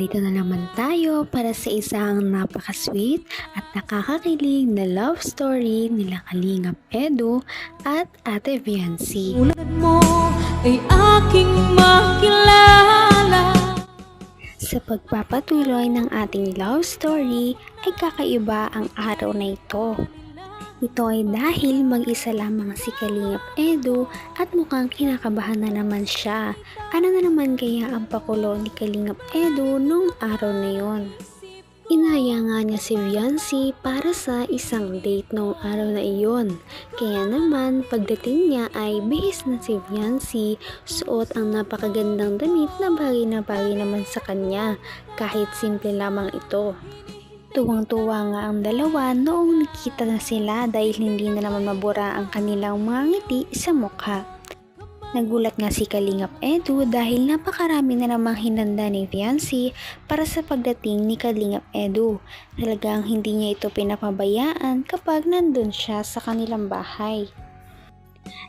Narito na naman tayo para sa isang napaka-sweet at nakakakilig na love story nila Kalingap Edu at Ate Viancy. Tulad mo ay aking makilala Sa pagpapatuloy ng ating love story ay kakaiba ang araw na ito. Ito ay dahil mag-isa lamang si Kalingap Edu at mukhang kinakabahan na naman siya. Ano na naman kaya ang pakulo ni Kalingap Edu nung araw na yon? Inaya nga niya si Viancy para sa isang date noong araw na iyon. Kaya naman, pagdating niya ay bihis na si Viancy, suot ang napakagandang damit na bagay na bagay naman sa kanya, kahit simple lamang ito. Tuwang-tuwa nga ang dalawa noong nakita na sila dahil hindi na naman mabura ang kanilang mga ngiti sa mukha. Nagulat nga si Kalingap Edu dahil napakarami na namang hinanda ni Viancy para sa pagdating ni Kalingap Edu. Talagang hindi niya ito pinapabayaan kapag nandun siya sa kanilang bahay.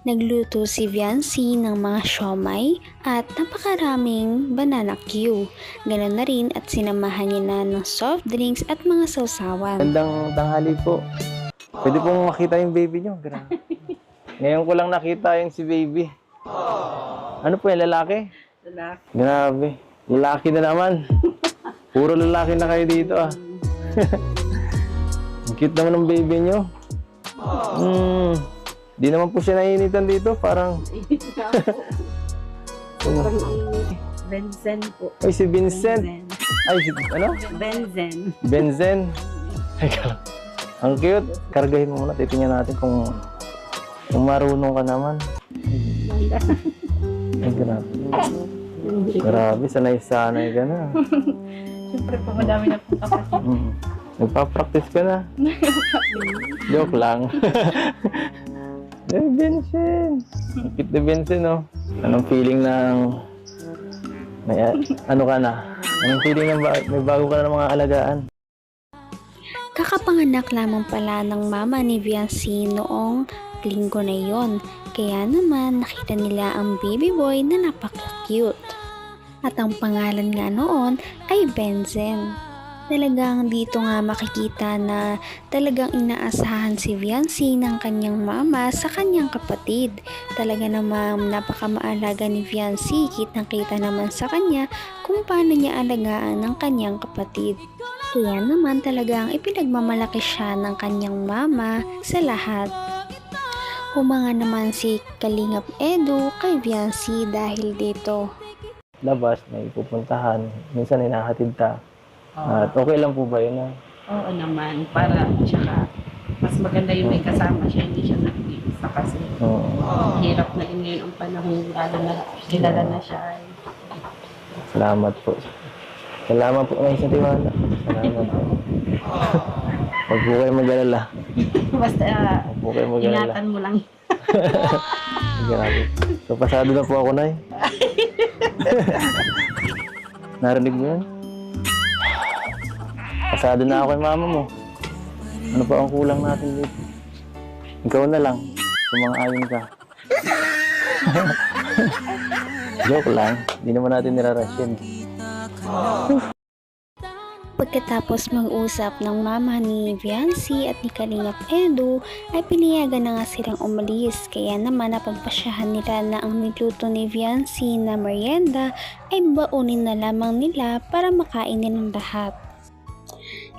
Nagluto si Viancy ng mga siomay at napakaraming banana Q. Ganon na rin at sinamahan niya na ng soft drinks at mga sausawan. Gandang tanghali po. Pwede pong makita yung baby nyo. Grabe. Ngayon ko lang nakita yung si baby. Ano po yung lalaki? Lalaki. Grabe. Lalaki na naman. Puro lalaki na kayo dito ah. Ang cute naman ng baby nyo. Hmm. Di naman po siya nainitan dito. Parang, Parang init. Benzen po. ay si Vincent. Benzen. Ay, si, ano? Benzen. Benzen. Lang. Ang cute. Kargahin mo muna. Titingnan natin kung, kung marunong ka naman. Ay, grabe. Grabe, sanay-sanay ka na. Siyempre po, madami na po kapatid. Mm. Nagpa-practice ka na. Joke lang. Eh, Vincent. Ang cute ni Vincent, no? Anong feeling ng... May, ano ka na? Anong feeling ng ba- may bago ka na ng mga alagaan? Kakapanganak lamang pala ng mama ni Viancy noong linggo na yon. Kaya naman nakita nila ang baby boy na napaka-cute. At ang pangalan nga noon ay Benzen. Talagang dito nga makikita na talagang inaasahan si Viancy ng kanyang mama sa kanyang kapatid. Talaga namang napakamaalaga ni Viancy, kitang kita naman sa kanya kung paano niya alagaan ng kanyang kapatid. Kaya naman talagang ipinagmamalaki siya ng kanyang mama sa lahat. Humanga naman si Kalingap Edu kay Viancy dahil dito. Labas, may pupuntahan. Minsan hinahatid ka. At okay lang po ba yun? ah? Oo naman. Para, tsaka, mas maganda yung may kasama siya, hindi siya nag-iisa kasi Oo. hirap na rin ngayon ang panahon lalo na kilala na siya. Salamat po. Salamat po ngayon sa tiwala. Salamat po. Huwag po kayo mag-alala. Basta, uh, Huwag po kayo mag-alala. ingatan mo lang. Grabe. So, pasado na po ako, Nay. Narinig mo yun? Pasado na ako kay mama mo. Ano pa ang kulang natin dito? Ikaw na lang. Sumang-ayon ka. Joke lang. Hindi naman natin nirarush. Pagkatapos mag-usap ng mama ni Viancy at ni Kalingap Edu ay pinayagan na nga silang umalis kaya naman napagpasyahan nila na ang niluto ni Viancy na merienda ay baunin na lamang nila para makain nilang lahat.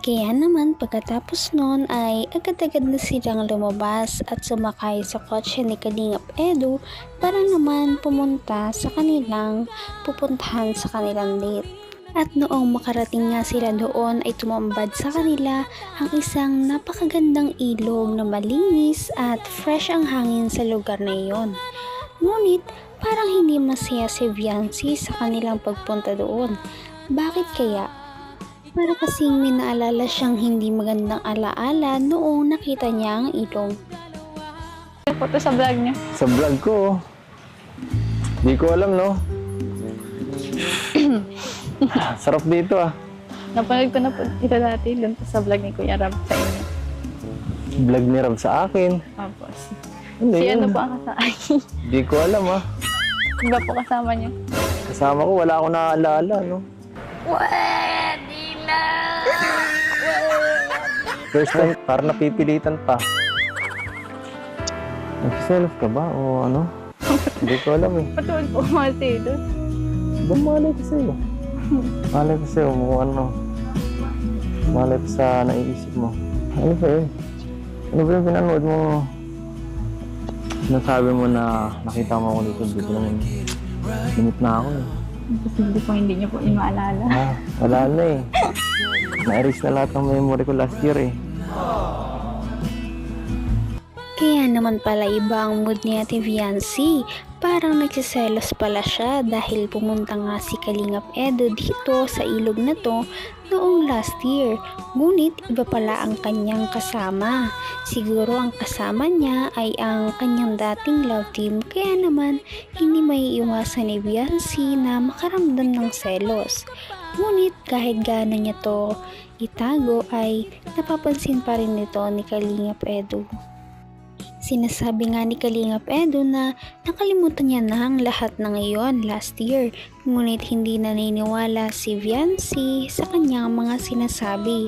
Kaya naman pagkatapos nun ay agad-agad na silang lumabas at sumakay sa kotse ni Kalingap Edu para naman pumunta sa kanilang pupuntahan sa kanilang date. At noong makarating nga sila doon ay tumambad sa kanila ang isang napakagandang ilog na malinis at fresh ang hangin sa lugar na iyon. Ngunit parang hindi masaya si Viancy sa kanilang pagpunta doon. Bakit kaya? Para kasing may naalala siyang hindi magandang alaala noong nakita niya ang ilog. Photo sa vlog niya. Sa vlog ko, oh. Di ko alam, no? Sarap dito, ah. Napanood ko na po ito dati dun po sa vlog ni Kuya Rab sa inyo. Vlog ni Rob sa akin. Tapos, Ano si yun? ano po ang kasama? Di ko alam, ah. Iba po kasama niyo. Kasama ko, wala akong naaalala, no? Wait! First time, parang napipilitan pa. Nagsiselos ka ba o ano? Hindi ko alam eh. Patuloy po umati doon. Ba malay ko sa'yo? Malay ko sa'yo kung ano. Malay ko sa naiisip mo. Ano ba yun? Ano ba yung pinanood mo? Sinasabi mo na nakita mo ako dito, dito naman. Limit na ako eh. Posible po hindi niyo po yung maalala. Ah, wala na eh. Na-erase na lahat ng memory ko last year eh. Kaya naman pala iba ang mood ni Ate Viancy. Parang nagsiselos pala siya dahil pumunta nga si Kalingap Edo dito sa ilog na to noong last year. Ngunit iba pala ang kanyang kasama. Siguro ang kasama niya ay ang kanyang dating love team kaya naman hindi may iwasan ni Viancy na makaramdam ng selos. Ngunit kahit gaano niya to itago ay napapansin pa rin nito ni Kalingap Edo. Sinasabi nga ni Kalingap Edo na nakalimutan niya na ang lahat na ngayon last year, ngunit hindi naniniwala si Viancy sa kanyang mga sinasabi.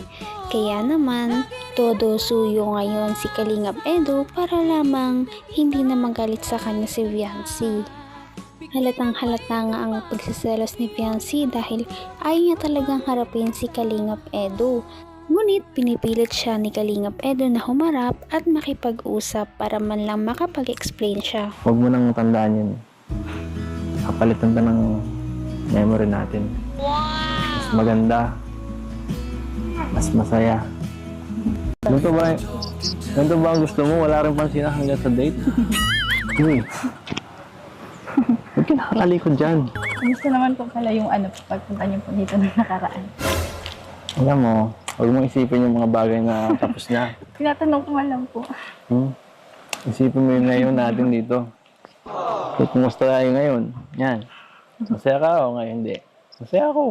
Kaya naman, todo suyo ngayon si Kalingap Edo para lamang hindi na magalit sa kanya si Viancy. Halatang halata nga ang pagsiselos ni Viancy dahil ayaw niya talagang harapin si Kalingap Edo. Ngunit pinipilit siya ni Kalingap Edo na humarap at makipag-usap para man lang makapag-explain siya. Huwag mo nang tandaan yun. Kapalitan ka ng memory natin. Mas maganda. Mas masaya. Ganito ba, ganito ba ang gusto mo? Wala rin pansin hanggang sa date? Uy. Huwag ka nakakalikod dyan. Gusto naman po pala yung ano, pagpunta niyo po dito ng nakaraan. Alam mo, huwag mong isipin yung mga bagay na tapos na. Tinatanong ko lang po. Hmm? Isipin mo yung ngayon natin dito. Kung kumusta tayo ngayon? Yan. Masaya ka o ngayon hindi? Masaya ako.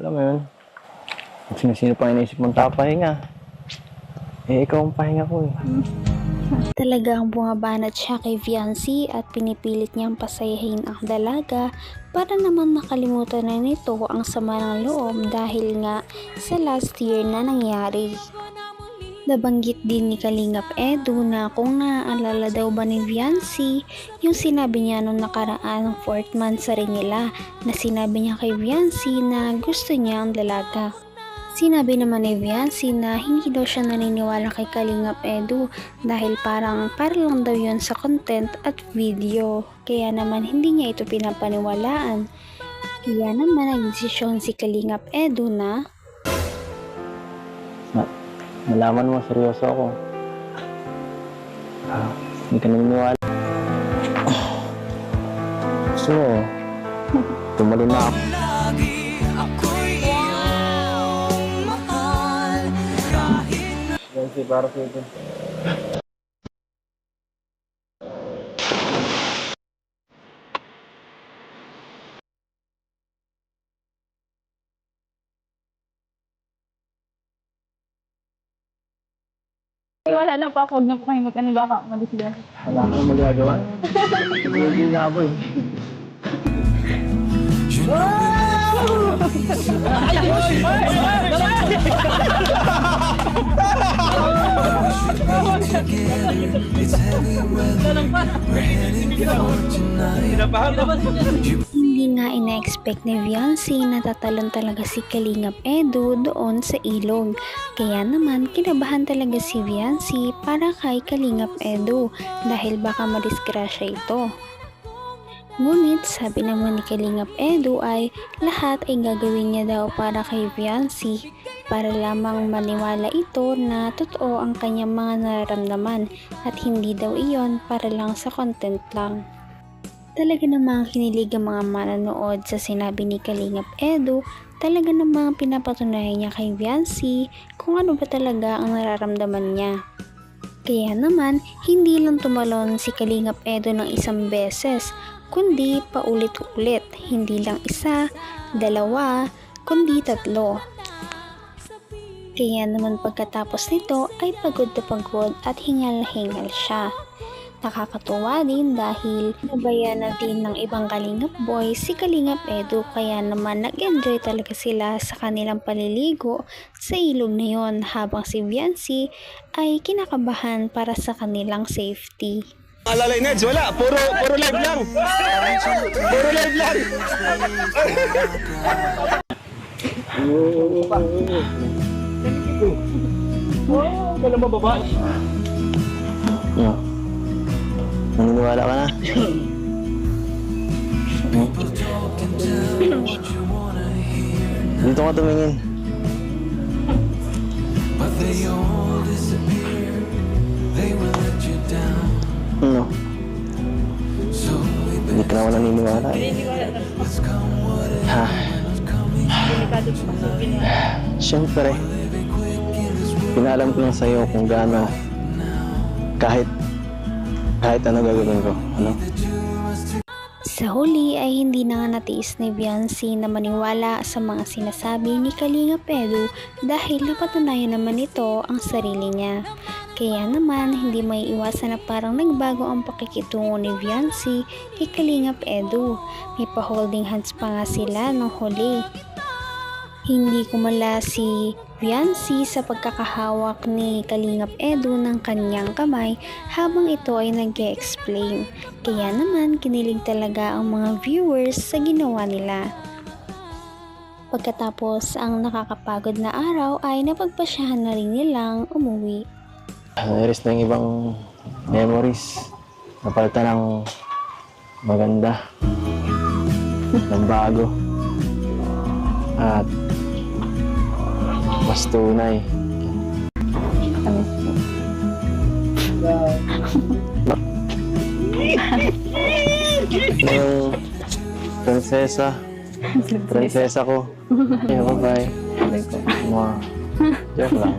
Alam mo yun? Kung sino-sino pang iniisip mong tapahinga. Eh, ikaw ang pahinga ko eh. Talagang bumabanat siya kay Viancy at pinipilit niyang pasayahin ang dalaga para naman makalimutan na nito ang sama ng loob dahil nga sa last year na nangyari. Nabanggit din ni Kalingap Edu na kung naaalala daw ba ni Viancy yung sinabi niya nung nakaraan ng 4th month sa rin nila na sinabi niya kay Viancy na gusto niya ang dalaga. Sinabi naman ni Viancy na hindi daw siya naniniwala kay Kalingap Edu dahil parang para lang daw yun sa content at video. Kaya naman hindi niya ito pinapaniwalaan. Kaya naman nagdesisyon si Kalingap Edu na Malaman mo, seryoso ako. Ah, hindi ka naniniwala. Gusto mo, na ako. Si para sa ito. Ay, wala na po ako. Huwag na po kayo mag-ano. Baka sila. Wala kang magagawa. Hindi nga ako eh. Hindi nga ina-expect ni Viancy na tatalon talaga si Kalingap Edu doon sa ilog. Kaya naman kinabahan talaga si Viancy para kay Kalingap Edu dahil baka madisgrasya ito. Ngunit sabi naman ni Kalingap Edu ay lahat ay gagawin niya daw para kay Viancy para lamang maniwala ito na totoo ang kanyang mga nararamdaman at hindi daw iyon para lang sa content lang. Talaga namang kinilig ang mga manonood sa sinabi ni Kalingap Edu, talaga namang pinapatunayan niya kay Viancy kung ano ba talaga ang nararamdaman niya. Kaya naman, hindi lang tumalon si Kalingap Edo ng isang beses, kundi paulit-ulit, hindi lang isa, dalawa, kundi tatlo. Kaya naman pagkatapos nito ay pagod na pagod at hingal-hingal siya. Nakakatuwa din dahil nabayan na din ng ibang Kalingap Boy si Kalingap Edu kaya naman nag-enjoy talaga sila sa kanilang paliligo sa ilog na yon habang si Viancy ay kinakabahan para sa kanilang safety. Alalay Neds, wala. Puro, puro live lang. Puro live lang. Oh, wala mababa. Ano? Naniniwala ka na? Dito ka tumingin. Ano? Hindi ka na ako naniniwala. Ha? Siyempre. Pinalam ko lang sa'yo kung gaano kahit kahit ano gagawin ko. Ano? Sa huli ay hindi na nga natiis ni Viancy na maniwala sa mga sinasabi ni Kalinga Pedro dahil napatunayan naman ito ang sarili niya. Kaya naman hindi may iwasan na parang nagbago ang pakikitungo ni Viancy kay Kalingap Edu. May pa-holding hands pa nga sila nung huli. Hindi kumala si Viancy sa pagkakahawak ni Kalingap Edu ng kanyang kamay habang ito ay nag explain Kaya naman kinilig talaga ang mga viewers sa ginawa nila. Pagkatapos ang nakakapagod na araw ay napagpasyahan na rin nilang umuwi. Nairis na yung ibang memories. Napalitan ng maganda. ng bago. At mas tunay. yung prinsesa. Prinsesa ko. Ayun, bye-bye. Mga joke lang.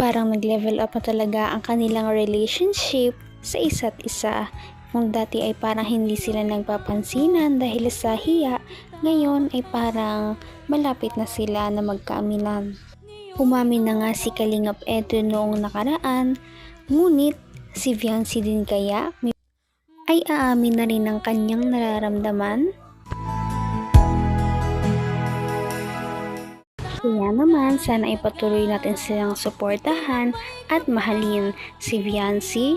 Parang nag-level up na talaga ang kanilang relationship sa isa't isa. Kung dati ay parang hindi sila nagpapansinan dahil sa hiya, ngayon ay parang malapit na sila na magkaaminan. Umamin na nga si Kalingap Edo noong nakaraan, ngunit si Viancy din kaya ay aamin na rin ang kanyang nararamdaman? Kaya naman, sana ipatuloy natin silang suportahan at mahalin si Viancy,